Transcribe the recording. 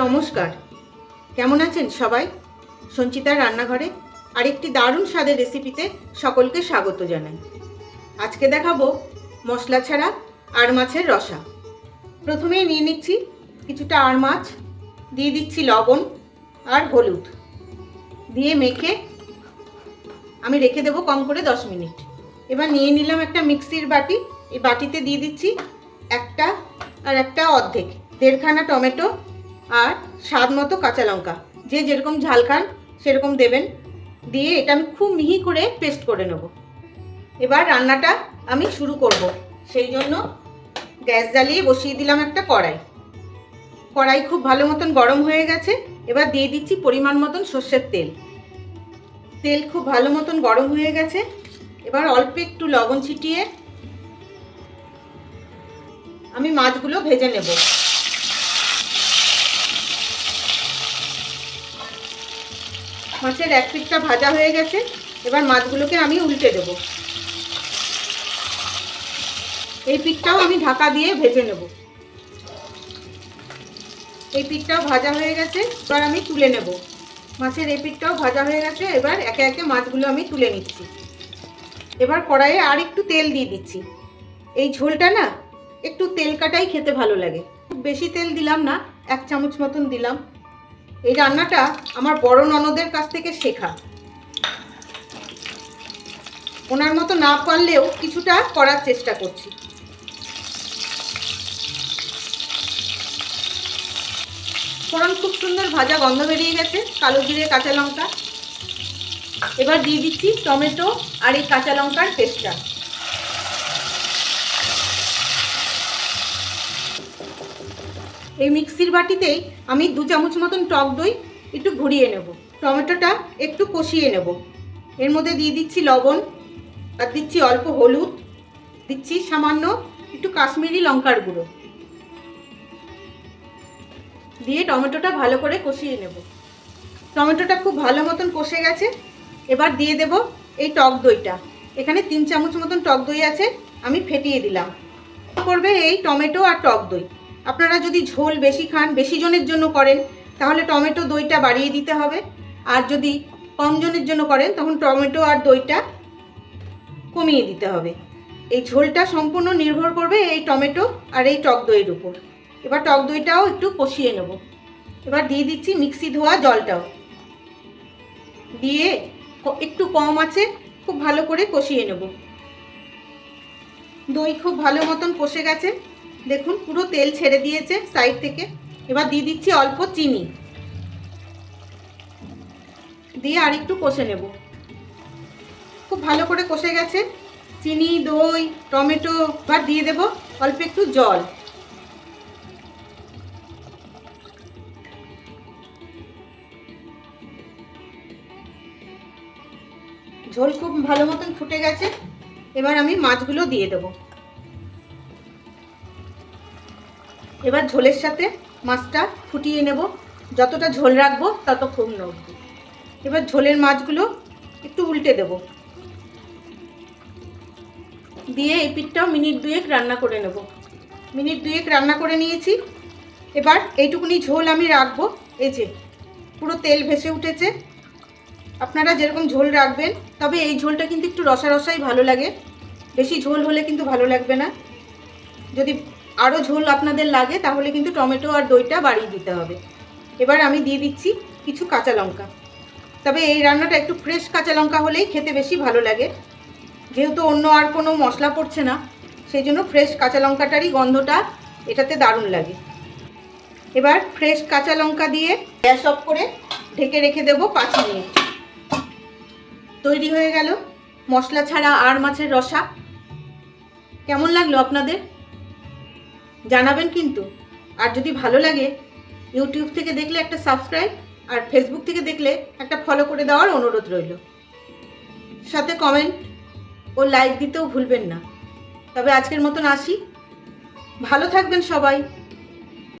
নমস্কার। কেমন আছেন সবাই? সঞ্চিতার রান্নাঘরে আরেকটি দারুণ স্বাদের রেসিপিতে সকলকে স্বাগত জানাই। আজকে দেখাবো মশলা ছাড়া আর মাছের রসা। প্রথমেই নিয়ে নিচ্ছি কিছুটা আর মাছ, দিয়ে দিচ্ছি লবণ আর হলুদ। দিয়ে মেখে আমি রেখে দেবো কম করে দশ মিনিট। এবার নিয়ে নিলাম একটা মিক্সির বাটি। এই বাটিতে দিয়ে দিচ্ছি একটা আর একটা অর্ধেক, দেড়খানা টমেটো আর স্বাদ মতো কাঁচা লঙ্কা। যে যেরকম ঝাল খান, সেরকম দেবেন। দিয়ে এটা আমি খুব মিহি করে পেস্ট করে নেব। এবার রান্নাটা আমি শুরু করব। সেই জন্য গ্যাস জ্বালিয়ে বসিয়ে দিলাম একটা কড়াই। কড়াই খুব ভালো মতন গরম হয়ে গেছে। এবার দিয়ে দিচ্ছি পরিমাণ মতন সর্ষের তেল। তেল খুব ভালো মতন গরম হয়ে গেছে। এবার অল্প একটু লবণ ছিটিয়ে আমি মাছগুলো ভেজে নেব। মাছের এক পিঠটা ভাজা হয়ে গেছে, এবার মাছগুলোকে আমি উল্টে দেব। এই পিঠটাও আমি ঢাকা দিয়ে ভেজে নেব। এই পিঠটাও ভাজা হয়ে গেছে, এবার আমি তুলে নেব। মাছের এই পিঠটাও ভাজা হয়ে গেছে, এবার একে একে মাছগুলো আমি তুলে নিচ্ছি। এবার কড়াইয়ে আর একটু তেল দিয়ে দিচ্ছি। এই ঝোলটা না, একটু তেল কাটাই খেতে ভালো লাগে। খুব বেশি তেল দিলাম না, এক চামচ মতন দিলাম। এই রান্নাটা আমার বড় ননদের কাছ থেকে শেখা। ওনার মতো না পারলেও কিছুটা করার চেষ্টা করছি। ফোড়ন খুব সুন্দর ভাজা গন্ধ বেরিয়ে গেছে, কালো জিরে, কাঁচা লঙ্কা। এবার দিয়ে দিচ্ছি টমেটো আর এই কাঁচা লঙ্কার পেস্টটা। এই মিক্সির বাটিতেই আমি দু চামচ মতন টক দই একটু ঘুরিয়ে নেব। টমেটোটা একটু কষিয়ে নেব। এর মধ্যে দিয়ে দিচ্ছি লবণ আর দিচ্ছি অল্প হলুদ। দিচ্ছি সামান্য একটু কাশ্মীরি লঙ্কার গুঁড়ো। দিয়ে টমেটোটা ভালো করে কষিয়ে নেব। টমেটোটা খুব ভালো মতন কষে গেছে। এবার দিয়ে দেব এই টক দইটা। এখানে তিন চামচ মতন টক দই আছে, আমি ফেটিয়ে দিলাম। করবে এই টমেটো আর টক দই? আপনারা যদি ঝোল বেশি খান, বেশি জনের জন্য করেন, তাহলে টমেটো দইটা বাড়িয়ে দিতে হবে। আর যদি কম জনের জন্য করেন, তখন টমেটো আর দইটা কমিয়ে দিতে হবে। এই ঝোলটা সম্পূর্ণ নির্ভর করবে এই টমেটো আর এই টক দইয়ের উপর। এবার টক দইটাও একটু কষিয়ে নেব। এবার দিয়ে দিচ্ছি মিক্সি ধোয়া জলটাও। দিয়ে একটু কম আছে, খুব ভালো করে কষিয়ে নেব। দই খুব ভালো মতন কষে গেছে। দেখুন, পুরো তেল ছেড়ে দিয়েছে সাইড থেকে। এবার দিয়ে দিচ্ছি অল্প চিনি। দিয়ে আর একটু কষে নেব। খুব ভালো করে কষে গেছে। চিনি, দই, টমেটো, এবার দিয়ে দেব অল্প একটু জল। ঝোল খুব ভালো মতন ফুটে গেছে। এবার আমি মাছগুলো দিয়ে দেব। এবার ঝোলের সাথে মাছটা ফুটিয়ে নেব। যতটা ঝোল রাখব ততক্ষণ নড়ব এবার ঝোলের মাছগুলো একটু উল্টে দেব। দিয়ে এই পিঠটাও মিনিট দুয়েক রান্না করে নেব। মিনিট দুয়েক রান্না করে নিয়েছি। এবার এইটুকুনি ঝোল আমি রাখব। এই যে, পুরো তেল ভেসে উঠেছে। আপনারা যেরকম ঝোল রাখবেন, তবে এই ঝোলটা কিন্তু একটু রসা রসাই ভালো লাগে। বেশি ঝোল হলে কিন্তু ভালো লাগবে না। যদি আরও ঝোল আপনাদের লাগে, তাহলে কিন্তু টমেটো আর দইটা বাড়িয়ে দিতে হবে। এবার আমি দিয়ে দিচ্ছি কিছু কাঁচা লঙ্কা। তবে এই রান্নাটা একটু ফ্রেশ কাঁচা লঙ্কা হলেই খেতে বেশি ভালো লাগে। যেহেতু অন্য আর কোনো মশলা পড়ছে না, সেই জন্য ফ্রেশ কাঁচা লঙ্কাটারই গন্ধটা এটাতে দারুণ লাগে। এবার ফ্রেশ কাঁচা লঙ্কা দিয়ে গ্যাস অফ করে ঢেকে রেখে দেবো পাঁচ মিনিট। তৈরি হয়ে গেল। মশলা ছাড়া আর মাছের রসা। কেমন লাগল আপনাদের? জানাবেন কিন্তু। আর যদি ভালো লাগে ইউটিউব থেকে দেখলে একটা সাবস্ক্রাইব আর ফেসবুক থেকে দেখলে একটা ফলো করে দেওয়ার অনুরোধ রইল। সাথে কমেন্ট ও লাইক দিতেও ভুলবেন না। তবে আজকের মতন আসি। ভালো থাকবেন সবাই।